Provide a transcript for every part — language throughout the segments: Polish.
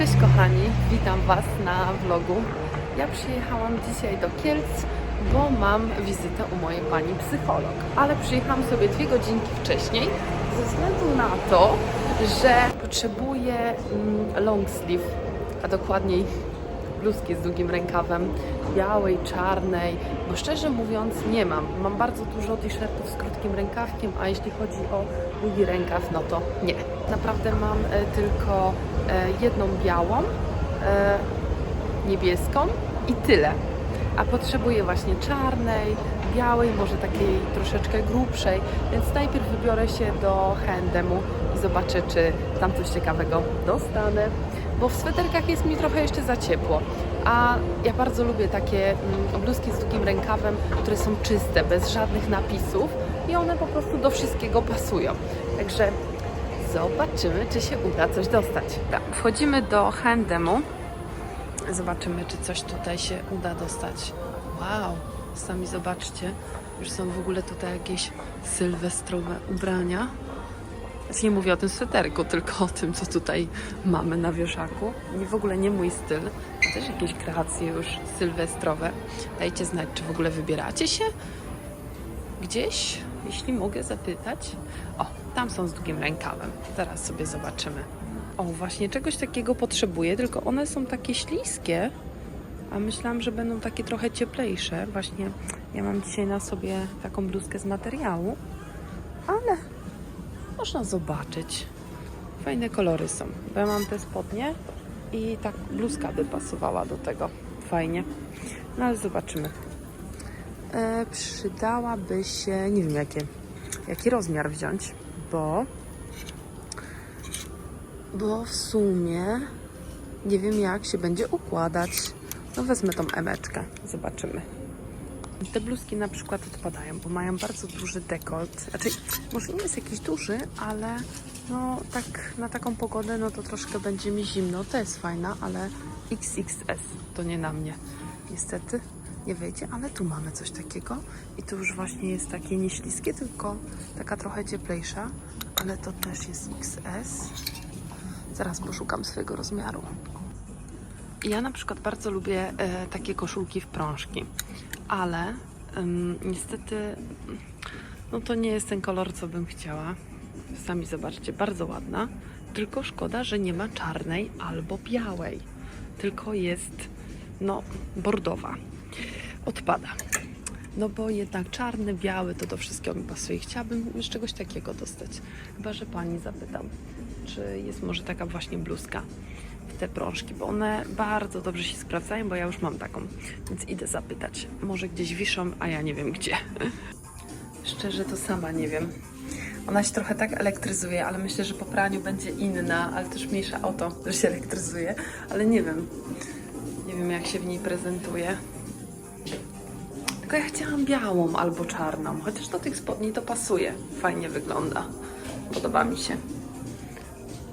Cześć kochani, witam Was na vlogu. Ja przyjechałam dzisiaj do Kielc, bo mam wizytę u mojej pani psycholog. Ale przyjechałam sobie dwie godzinki wcześniej ze względu na to, że potrzebuję mm, long sleeve, a dokładniej bluzki z długim rękawem, białej, czarnej, bo szczerze mówiąc nie mam. Mam bardzo dużo t-shirtów z krótkim rękawkiem, a jeśli chodzi o długi rękaw, no to nie. Naprawdę mam e, tylko e, jedną białą, e, niebieską i tyle. A potrzebuję właśnie czarnej, białej, może takiej troszeczkę grubszej, więc najpierw wybiorę się do H&M-u i zobaczę, czy tam coś ciekawego dostanę, bo w sweterkach jest mi trochę jeszcze za ciepło. A ja bardzo lubię takie mm, bluzki z długim rękawem, które są czyste, bez żadnych napisów i one po prostu do wszystkiego pasują. Także zobaczymy, czy się uda coś dostać. Tak, wchodzimy do H&M-u. Zobaczymy, czy coś tutaj się uda dostać. Wow, sami zobaczcie. Już są w ogóle tutaj jakieś sylwestrowe ubrania. Teraz nie mówię o tym sweterku, tylko o tym, co tutaj mamy na wieszaku. I w ogóle nie mój styl. A też jakieś kreacje już sylwestrowe. Dajcie znać, czy w ogóle wybieracie się gdzieś, jeśli mogę zapytać. O, tam są z długim rękawem. Zaraz sobie zobaczymy. O, właśnie czegoś takiego potrzebuję, tylko one są takie śliskie. A myślałam, że będą takie trochę cieplejsze. Właśnie ja mam dzisiaj na sobie taką bluzkę z materiału, ale można zobaczyć. Fajne kolory są. Ja mam te spodnie i tak bluzka by pasowała do tego. Fajnie. No ale zobaczymy. E, przydałaby się, nie wiem jakie, jaki rozmiar wziąć, bo bo w sumie nie wiem jak się będzie układać. No wezmę tą emeczkę, zobaczymy. Te bluzki na przykład odpadają, bo mają bardzo duży dekolt. Znaczy, może nie jest jakiś duży, ale no tak na taką pogodę, no to troszkę będzie mi zimno. To jest fajna, ale XXS to nie na mnie. Niestety nie wyjdzie, ale tu mamy coś takiego i to już właśnie jest takie nieśliskie, tylko taka trochę cieplejsza, ale to też jest XS. Zaraz poszukam swojego rozmiaru. Ja na przykład bardzo lubię e, takie koszulki w prążki, ale em, niestety no to nie jest ten kolor, co bym chciała. Sami zobaczcie, bardzo ładna, tylko szkoda, że nie ma czarnej albo białej, tylko jest no bordowa. Odpada. No bo jednak czarny, biały to do wszystkiego mi pasuje. Chciałabym już czegoś takiego dostać. Chyba, że pani zapytam, czy jest może taka właśnie bluzka te prążki, bo one bardzo dobrze się sprawdzają, bo ja już mam taką, więc idę zapytać. Może gdzieś wiszą, a ja nie wiem gdzie. Szczerze to sama nie wiem. Ona się trochę tak elektryzuje, ale myślę, że po praniu będzie inna, ale też mniejsza o to, że się elektryzuje, ale nie wiem. Nie wiem jak się w niej prezentuje. Tylko ja chciałam białą albo czarną, chociaż do tych spodni to pasuje. Fajnie wygląda. Podoba mi się.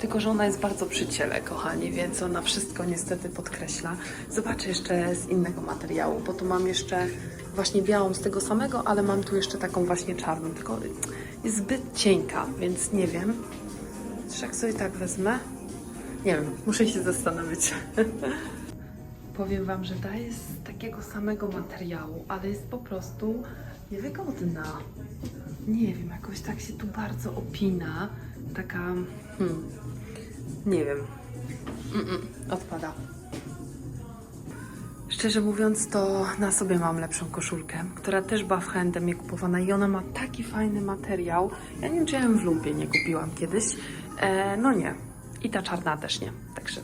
Tylko, że ona jest bardzo przy ciele, kochani, więc ona wszystko niestety podkreśla. Zobaczę jeszcze z innego materiału, bo tu mam jeszcze właśnie białą z tego samego, ale mam tu jeszcze taką właśnie czarną, tylko jest zbyt cienka, więc nie wiem. Czy jak sobie tak wezmę? Nie wiem, muszę się zastanowić. Powiem Wam, że ta jest z takiego samego materiału, ale jest po prostu niewygodna. Nie wiem, jakoś tak się tu bardzo opina. Taka, hmm, nie wiem. Mm-mm, odpada. Szczerze mówiąc, to na sobie mam lepszą koszulkę, która też w H&M kupowana i ona ma taki fajny materiał. Ja nie wiem, czy ja ją w lumpie nie kupiłam kiedyś. E, no nie. I ta czarna też nie. Także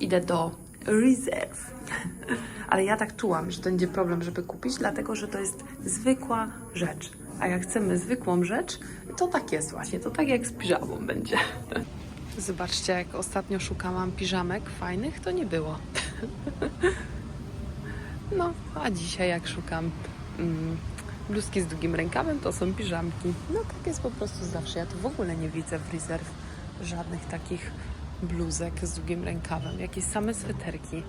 idę do Reserve. Ale ja tak czułam, że to będzie problem, żeby kupić, dlatego że to jest zwykła rzecz. A jak chcemy zwykłą rzecz, to tak jest właśnie. To tak jak z piżamą będzie. Zobaczcie, jak ostatnio szukałam piżamek fajnych, to nie było. No, a dzisiaj jak szukam mm, bluzki z długim rękawem, to są piżamki. No tak jest po prostu zawsze. Ja tu w ogóle nie widzę w Reserve żadnych takich bluzek z długim rękawem. Jakieś same sweterki.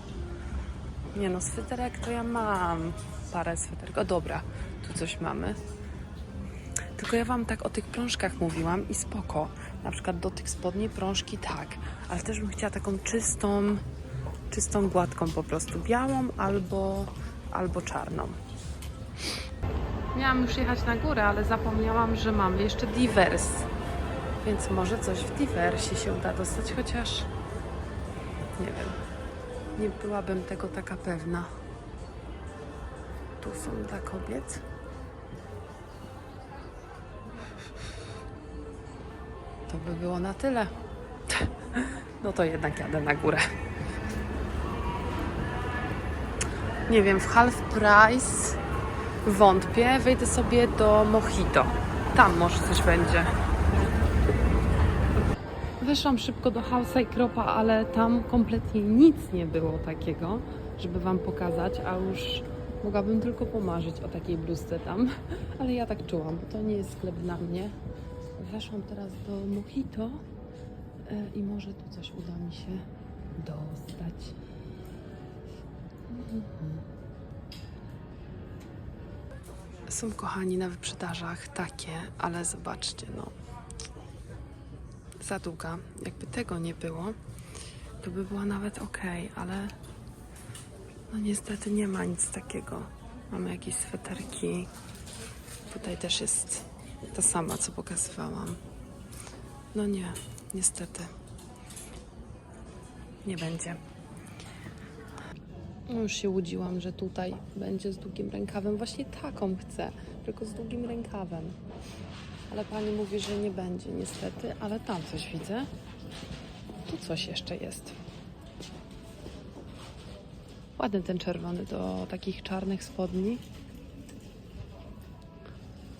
Nie no, sweterek to ja mam parę sweterek. O dobra, tu coś mamy. Tylko ja Wam tak o tych prążkach mówiłam i spoko. Na przykład do tych spodni, prążki, tak. Ale też bym chciała taką czystą, czystą, gładką po prostu. Białą albo, albo czarną. Miałam już jechać na górę, ale zapomniałam, że mamy jeszcze divers. Więc może coś w diversie się uda dostać, chociaż nie wiem. Nie byłabym tego taka pewna. Tu są dla kobiet. To by było na tyle. No to jednak jadę na górę. Nie wiem, w half price wątpię. Wejdę sobie do Mojito. Tam może coś będzie. Weszłam szybko do House'a i Kropa, ale tam kompletnie nic nie było takiego, żeby Wam pokazać, a już mogłabym tylko pomarzyć o takiej bluzce tam, ale ja tak czułam, bo to nie jest sklep dla mnie. Weszłam teraz do Mojito e, i może tu coś uda mi się dostać. Są kochani na wyprzedażach takie, ale zobaczcie, no za długa. Jakby tego nie było, to by była nawet ok, ale no niestety nie ma nic takiego. Mamy jakieś sweterki. Tutaj też jest ta sama, co pokazywałam. No nie, niestety. Nie będzie. No już się łudziłam, że tutaj będzie z długim rękawem. Właśnie taką chcę, tylko z długim rękawem. Ale pani mówi, że nie będzie niestety, ale tam coś widzę. Tu coś jeszcze jest. Ładny ten czerwony do takich czarnych spodni.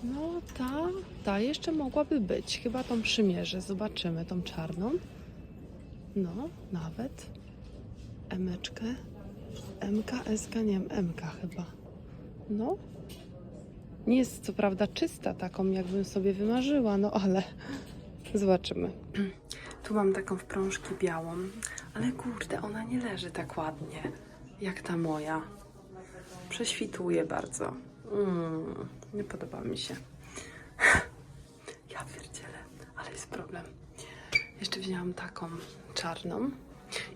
No ta, ta jeszcze mogłaby być. Chyba tą przymierzę. Zobaczymy tą czarną. No, nawet. Emeczkę. MK, nie wiem, MK chyba. No, nie jest co prawda czysta, taką jakbym sobie wymarzyła, no ale zobaczymy. Tu mam taką wprążkę białą, ale kurde, ona nie leży tak ładnie jak ta moja. Prześwituje bardzo. Mm, nie podoba mi się. Ja pierdzielę, ale jest problem. Jeszcze wzięłam taką czarną.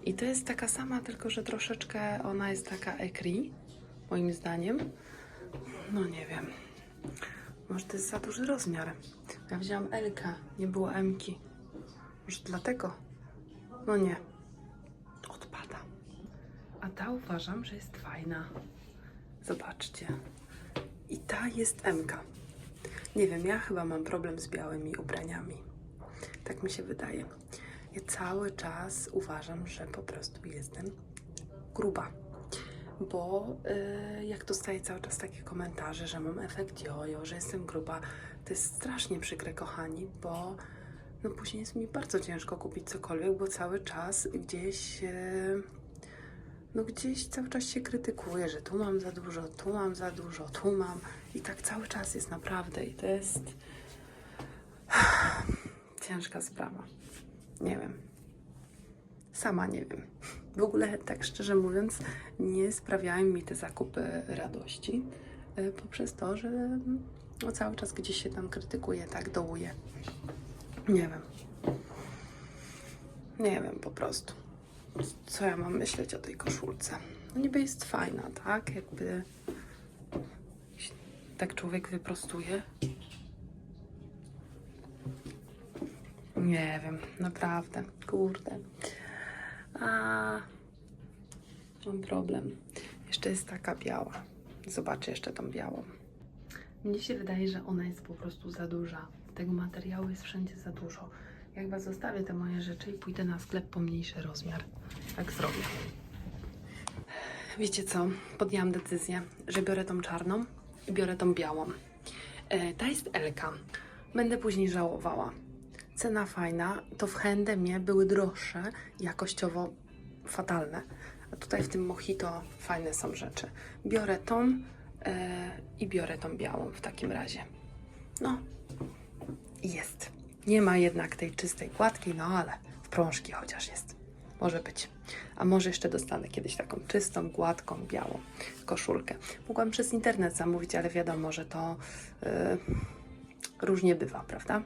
I to jest taka sama, tylko że troszeczkę ona jest taka ekri, moim zdaniem. No nie wiem. Może to jest za duży rozmiar. Ja wzięłam L, nie było M. Może dlatego? No nie. Odpada. A ta uważam, że jest fajna. Zobaczcie. Jest M. -ka. Nie wiem, ja chyba mam problem z białymi ubraniami. Tak mi się wydaje. Ja cały czas uważam, że po prostu jestem gruba bo y, jak dostaję cały czas takie komentarze, że mam efekt jojo, że jestem gruba, to jest strasznie przykre, kochani, bo no później jest mi bardzo ciężko kupić cokolwiek, bo cały czas gdzieś, y, no gdzieś cały czas się krytykuje, że tu mam za dużo, tu mam za dużo, tu mam i tak cały czas jest naprawdę i to jest ciężka sprawa. Nie wiem. Sama nie wiem. W ogóle, tak szczerze mówiąc, nie sprawiają mi te zakupy radości e, poprzez to, że no, cały czas gdzieś się tam krytykuje, tak, dołuje. Nie wiem. Nie wiem po prostu. Co ja mam myśleć o tej koszulce? No niby jest fajna, tak? Jakby tak człowiek wyprostuje. Nie wiem, naprawdę, kurde. A mam problem. Jeszcze jest taka biała. Zobaczę jeszcze tą białą. Mnie się wydaje, że ona jest po prostu za duża. Tego materiału jest wszędzie za dużo. Ja chyba zostawię te moje rzeczy i pójdę na sklep po mniejszy rozmiar. Tak zrobię. Wiecie co? Podjęłam decyzję, że biorę tą czarną i biorę tą białą. E, ta jest Elka. Będę później żałowała. Cena fajna, to w H&M były droższe, jakościowo fatalne. A tutaj w tym Mojito fajne są rzeczy. Biorę tą e, i biorę tą białą w takim razie. No, jest. Nie ma jednak tej czystej, gładkiej, no ale w prążki chociaż jest. Może być. A może jeszcze dostanę kiedyś taką czystą, gładką, białą koszulkę. Mogłam przez internet zamówić, ale wiadomo, że to e, różnie bywa, prawda?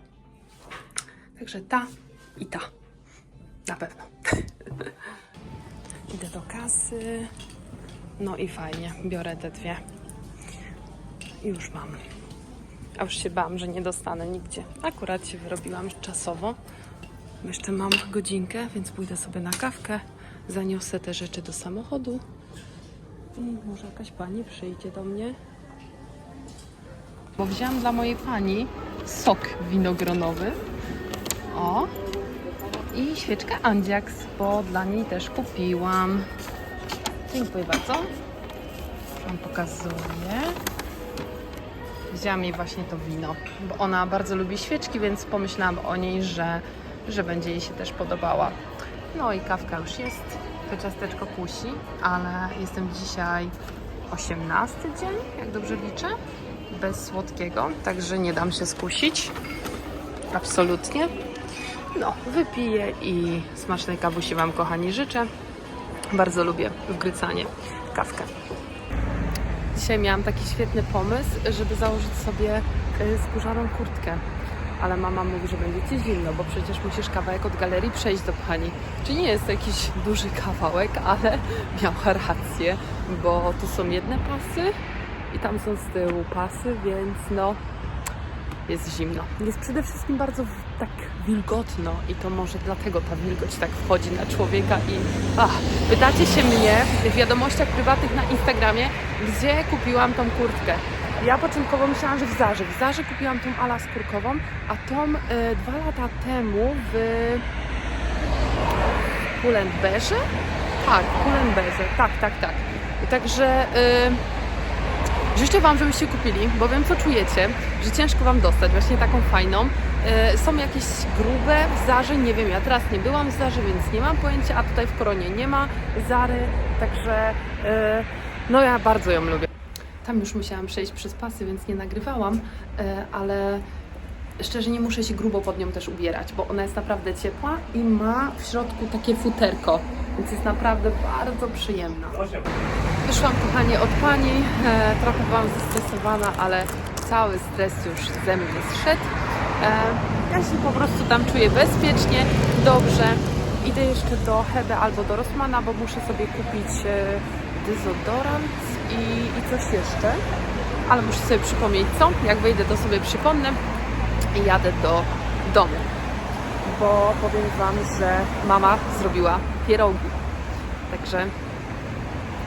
Także ta i ta. Na pewno. Idę do kasy. No i fajnie, biorę te dwie. Już mam. A już się bałam, że nie dostanę nigdzie. Akurat się wyrobiłam czasowo. Jeszcze mam godzinkę, więc pójdę sobie na kawkę. Zaniosę te rzeczy do samochodu. I może jakaś pani przyjdzie do mnie. Bo wzięłam dla mojej pani sok winogronowy. O! I świeczkę Andziaks, bo dla niej też kupiłam. Dziękuję bardzo. Wam pokazuję. Wzięłam jej właśnie to wino, bo ona bardzo lubi świeczki, więc pomyślałam o niej, że, że będzie jej się też podobała. No i kawka już jest. To ciasteczko kusi, ale jestem dzisiaj 18 dzień, jak dobrze liczę, bez słodkiego, także nie dam się skusić. Absolutnie. No, wypiję i smacznej kawusi Wam, kochani, życzę. Bardzo lubię wgrycanie kawkę. Dzisiaj miałam taki świetny pomysł, żeby założyć sobie y, skórzaną kurtkę. Ale mama mówi, że będzie ci zimno, bo przecież musisz kawałek od galerii przejść do pani. Czy nie jest to jakiś duży kawałek, ale miała rację, bo tu są jedne pasy i tam są z tyłu pasy, więc no jest zimno. Jest przede wszystkim bardzo tak wilgotno i to może dlatego ta wilgoć tak wchodzi na człowieka i ach, pytacie się mnie w wiadomościach prywatnych na Instagramie, gdzie kupiłam tą kurtkę. Ja początkowo myślałam, że w Zarze. W Zarze kupiłam tą ala skórkową, a tą e, dwa lata temu w Pull&Bearze? Tak, Pull&Bearze, tak, tak, tak. Także... Y, Życzę Wam, żebyście kupili, bo wiem, co czujecie, że ciężko Wam dostać właśnie taką fajną. E, są jakieś grube w Zarze, nie wiem, ja teraz nie byłam w Zarze, więc nie mam pojęcia, a tutaj w Koronie nie ma Zary, także e, no ja bardzo ją lubię. Tam już musiałam przejść przez pasy, więc nie nagrywałam, e, ale szczerze nie muszę się grubo pod nią też ubierać, bo ona jest naprawdę ciepła i ma w środku takie futerko, więc jest naprawdę bardzo przyjemna. Wyszłam, kochanie, od Pani. Trochę byłam zestresowana, ale cały stres już ze mnie zszedł. E, ja się po prostu tam czuję bezpiecznie, dobrze. Idę jeszcze do Hebe albo do Rossmana, bo muszę sobie kupić e, dezodorant i, i coś jeszcze. Ale muszę sobie przypomnieć co. Jak wyjdę, to sobie przypomnę i jadę do domu. Bo powiem Wam, że mama zrobiła pierogi. Także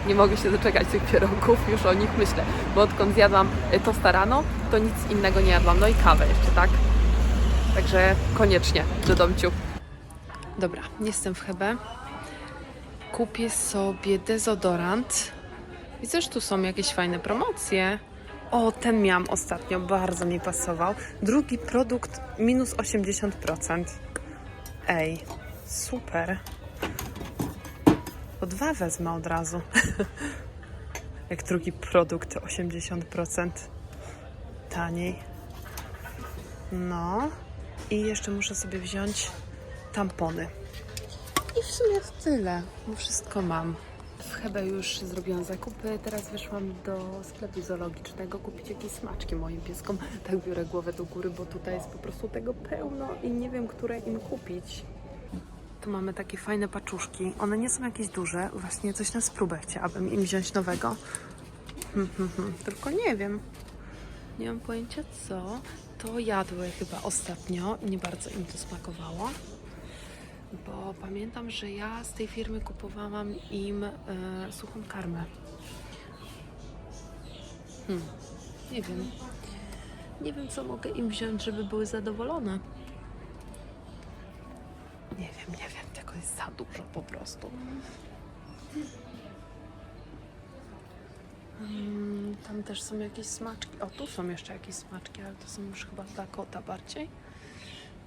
nie mogę się doczekać tych pierogów, już o nich myślę, bo odkąd zjadłam y, tosta rano, to nic innego nie jadłam. No i kawę jeszcze, tak? Także koniecznie do domciu. Dobra, jestem w Hebe. Kupię sobie dezodorant. Widzę, że tu są jakieś fajne promocje. O, ten miałam ostatnio, bardzo mi pasował. Drugi produkt minus 80%. Ej, super. Po dwa wezmę od razu. Jak drugi produkt 80% taniej. No. I jeszcze muszę sobie wziąć tampony. I w sumie to tyle, wszystko mam. W Hebe już zrobiłam zakupy, teraz wyszłam do sklepu zoologicznego kupić jakieś smaczki moim pieskom. Tak biorę głowę do góry, bo tutaj jest po prostu tego pełno i nie wiem, które im kupić. Tu mamy takie fajne paczuszki. One nie są jakieś duże. Właśnie coś na spróbę chciałabym im wziąć nowego. Hmm, hmm, hmm. Tylko nie wiem. Nie mam pojęcia co. To jadły chyba ostatnio. Nie bardzo im to smakowało. Bo pamiętam, że ja z tej firmy kupowałam im e, suchą karmę. Hmm. Nie wiem. Nie wiem, co mogę im wziąć, żeby były zadowolone. Nie wiem, nie wiem, tego jest za dużo po prostu. Tam też są jakieś smaczki. O, tu są jeszcze jakieś smaczki, ale to są już chyba dla kota bardziej.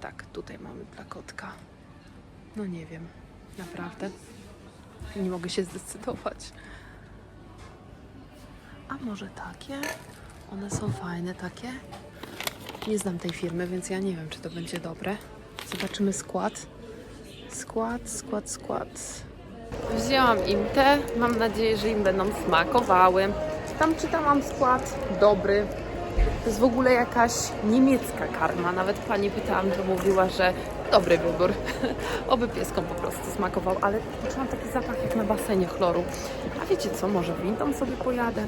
Tak, tutaj mamy dla kotka. No nie wiem, naprawdę. Nie mogę się zdecydować. A może takie? One są fajne takie. Nie znam tej firmy, więc ja nie wiem, czy to będzie dobre. Zobaczymy skład. Skład, skład, skład. Wzięłam im te. Mam nadzieję, że im będą smakowały. Tam czytałam skład dobry. To jest w ogóle jakaś niemiecka karma. Nawet pani pytałam, to mówiła, że dobry wybór. Oby pieskom po prostu smakował, ale poczułam taki zapach jak na basenie chloru. A wiecie co, może windą sobie pojadę?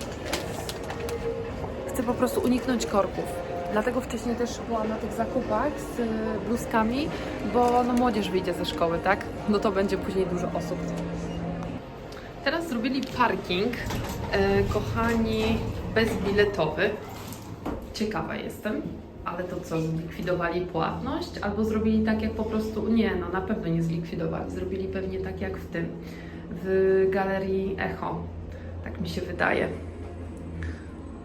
Chcę po prostu uniknąć korków. Dlatego wcześniej też byłam na tych zakupach z y, bluzkami, bo no młodzież wyjdzie ze szkoły, tak? No to będzie później dużo osób. Zrobili parking, e, kochani, bezbiletowy. Ciekawa jestem, ale to co, zlikwidowali płatność? Albo zrobili tak jak po prostu, nie no, na pewno nie zlikwidowali, zrobili pewnie tak jak w tym, w galerii Echo. Tak mi się wydaje.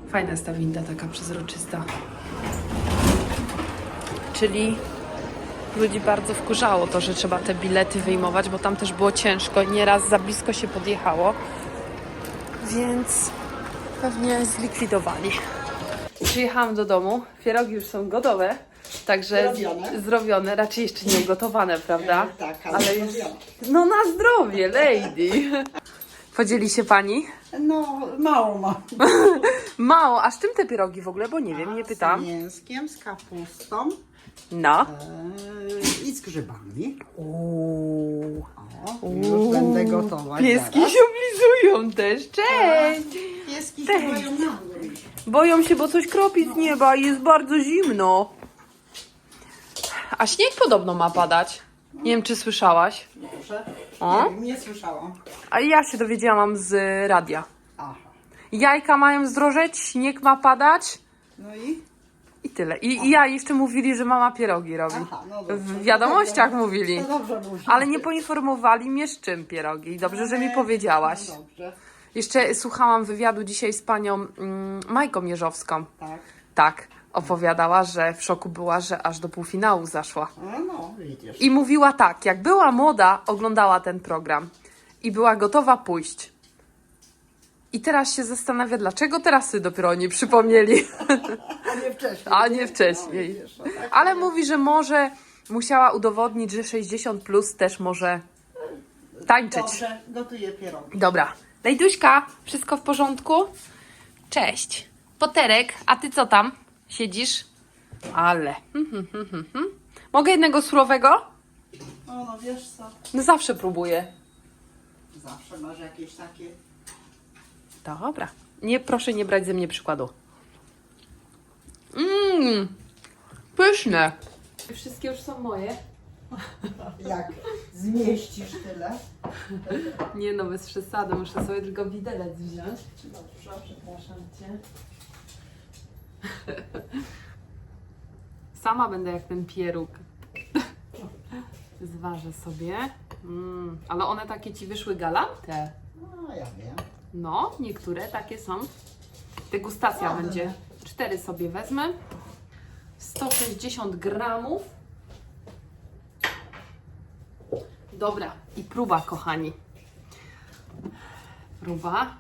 Fajna jest ta winda, taka przezroczysta. Czyli ludzi bardzo wkurzało to, że trzeba te bilety wyjmować, bo tam też było ciężko i nieraz za blisko się podjechało. Więc pewnie zlikwidowali. Przyjechałam do domu, pierogi już są gotowe, także z- Zrobione. zrobione, raczej jeszcze nie gotowane, prawda? E, tak, ale ale już... No na zdrowie, lady! Podzieli się pani? No, mało mam. Mało, a z czym te pierogi w ogóle, bo nie wiem, nie Z pytam. mięskiem, z kapustą No. e, i z grzybami. Uuu. O, już będę gotować Pieski zaraz. się oblizują też, cześć! Pieski Cześć. się boją. Boją się, bo coś kropi z nieba i jest bardzo zimno. A śnieg podobno ma padać. Nie wiem, czy słyszałaś. O? Nie nie słyszałam. A ja się dowiedziałam z radia. Aha. Jajka mają zdrożeć, śnieg ma padać No i? I tyle. I, i ja jeszcze mówili, że mama pierogi robi. Aha, no dobrze. W wiadomościach To mówili. To dobrze mówi. Ale nie poinformowali mnie z czym pierogi. Dobrze, że mi powiedziałaś. No dobrze, Jeszcze słuchałam wywiadu dzisiaj z panią mm, Majką Mierzowską. tak. Tak, opowiadała, że w szoku była, że aż do półfinału zaszła. A no, widzisz. I mówiła tak, jak była młoda, oglądała ten program i była gotowa pójść. I teraz się zastanawia, dlaczego teraz sobie dopiero oni przypomnieli, A nie wcześniej. a nie wcześniej. No, widzisz, no tak Ale mówi, że może musiała udowodnić, że 60 plus też może tańczyć. Dobrze, gotuję pierogi. Dobra. Lejduśka, wszystko w porządku? Cześć. Poterek, a ty co tam? Siedzisz? Ale. Mhm, mhm, mhm. Mogę jednego surowego? O, no wiesz co, No zawsze próbuję. zawsze masz jakieś takie... Dobra. Nie, proszę nie brać ze mnie przykładu. Mmm, pyszne. Wszystkie już są moje. Jak zmieścisz tyle. Nie no, bez przesady, muszę sobie tylko widelec wziąć. Dobrze. Przepraszam cię. Sama będę jak ten pieróg. Zważę sobie. Mm, ale one takie ci wyszły galante. No, ja wiem. No, niektóre takie są. Degustacja będzie. Cztery sobie wezmę. 160 gramów. Dobra, i próba, kochani. Próba.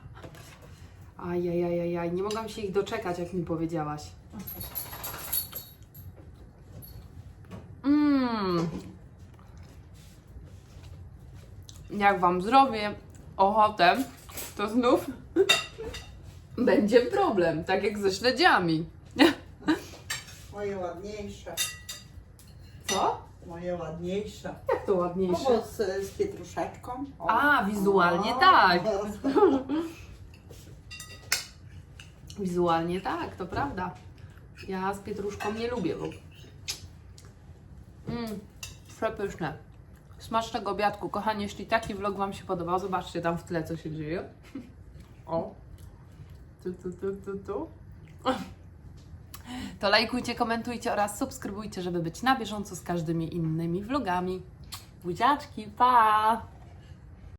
Ajajajajaj, nie mogłam się ich doczekać, jak mi powiedziałaś. Mmm. Jak Wam zrobię ochotę, to znów będzie problem, tak jak ze śledziami. Moje ładniejsze. Co? Moje ładniejsze. Jak to No ładniejsze? bo z, z pietruszeczką. O. A, wizualnie tak. Wizualnie tak, to prawda. Ja z pietruszką nie lubię, bo... Mmm, przepyszne. Smacznego obiadku. Kochani, jeśli taki vlog Wam się podobał, zobaczcie tam w tle, co się dzieje. O. Tu, tu, tu, tu, tu. To lajkujcie, komentujcie oraz subskrybujcie, żeby być na bieżąco z każdymi innymi vlogami. Buziaczki, pa!